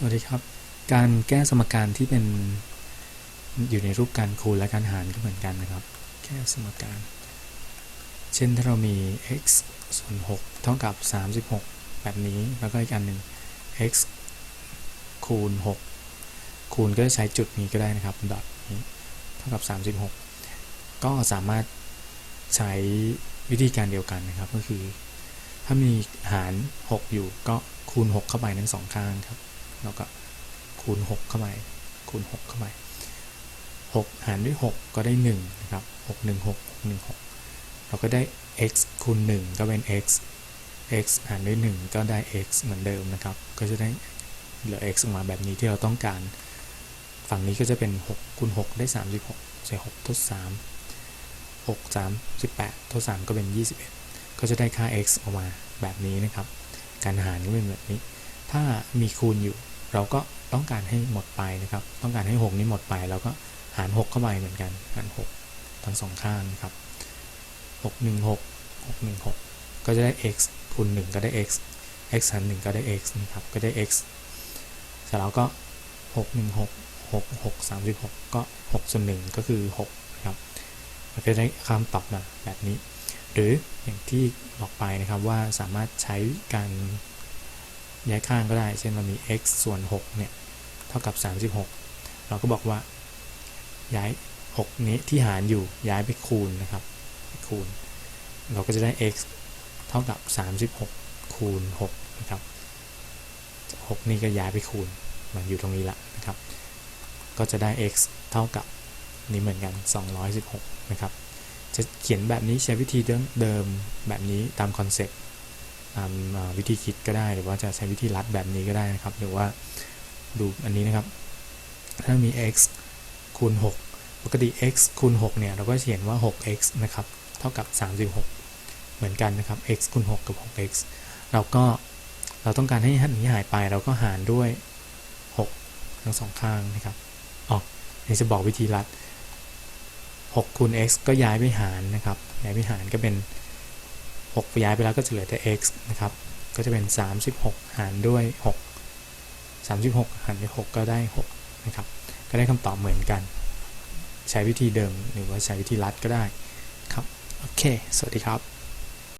สวัสดีครับ การแก้สมการที่เป็นอยู่ในรูปการคูณและการหารก็เหมือนกันนะครับ แก้สมการ เช่นถ้าเรามี x ส่วน 6 เท่ากับ 36 แบบนี้ แล้วก็อีกอันหนึ่ง x คูณ 6 คูณก็จะใช้จุดนี้ก็ได้นะครับดอทนี้เท่ากับ 36 ก็สามารถใช้วิธีการเดียวกันนะครับ ก็คือ ถ้ามีหาร 6 อยู่ก็คูณ 6 เข้าไปทั้งสองข้างครับ แล้วก็คูณ 6 เข้าไปคูณ 6 เข้าไป6 หารด้วย 6 ก็ได้1นะครับ6 1 6 6 1 6 เราก็ได้ x คูณ 1 ก็เป็น x x หารด้วย 1 ก็ได้ x เหมือนเดิมนะครับ ก็จะได้เหลือ x ออกมาแบบนี้ที่เราต้องการ ฝั่งนี้ก็จะเป็น6คูณ6ได้ 36 ใส่6ทด 3 6 3 18ทด 3 ก็เป็น 21 ก็จะได้ค่า x ออกมาแบบนี้นะครับ การหารก็เป็นแบบนี้ ถ้ามีคูณอยู่ เราก็ต้องการให้หมดไปนะครับ ต้องการให้ 6 นี้หมดไปเราก็หาร 6 เข้าไปเหมือนกัน หาร 6 ทั้งสองข้างนะครับ 6 1 6 6 1 6 ก็จะได้ x คูณ 1 ก็ได้ x x หาร1ก็ได้ x นะครับ ก็ได้ x เสร็จแล้วก็ 6 1 6 6 6 36 ก็ 6 ส่วน 1 ก็คือ 6 นะครับมันก็ได้คำตอบมาแบบนี้ หรืออย่างที่บอกไปนะครับว่าสามารถใช้การ ย้ายข้างก็ได้ เช่นเรามี x ส่วน6เนี่ยเท่ากับ 36 เราก็บอกว่า ย้าย 6 นี้ที่หารอยู่ย้ายไปคูณนะครับไปคูณ เราก็จะได้ x เท่ากับ 36 คูณ6นะครับ 6 นี่ก็ย้ายไปคูณมันอยู่ตรงนี้ละนะครับ ก็จะได้ x เท่ากับนี้เหมือนกัน 216 นะครับ จะเขียนแบบนี้ใช้วิธีเดิมแบบนี้ตามคอนเซ็ปต์ ตามวิธีคิดก็ได้ หรือว่าจะใช้วิธีรัดแบบนี้ก็ได้นะครับ หรือว่าดูอันนี้นะครับ ถ้ามี x คูณ 6 ปกติ x คูณ 6 เนี่ย เราก็เขียนว่า 6x นะครับ เท่ากับ 36 เหมือนกันนะครับ x คูณ 6 กับ 6x เราก็เราต้องการให้อันนี้หายไป เราก็หารด้วย 6 ทั้งสองข้างนะครับอ๋อนี่จะบอกวิธีรัด6คูณ x ก็ย้ายไปหารนะครับ ย้ายไปหารก็เป็น 6 ย้ายไปแล้วก็จะเหลือแต่ x นะครับ ก็จะเป็น 36 หารด้วย 6 36 หารด้วย 6 ก็ได้ 6 นะครับ ก็ได้คำตอบเหมือนกัน ใช้วิธีเดิมหรือว่าใช้วิธีรัดก็ได้ครับ โอเค สวัสดีครับ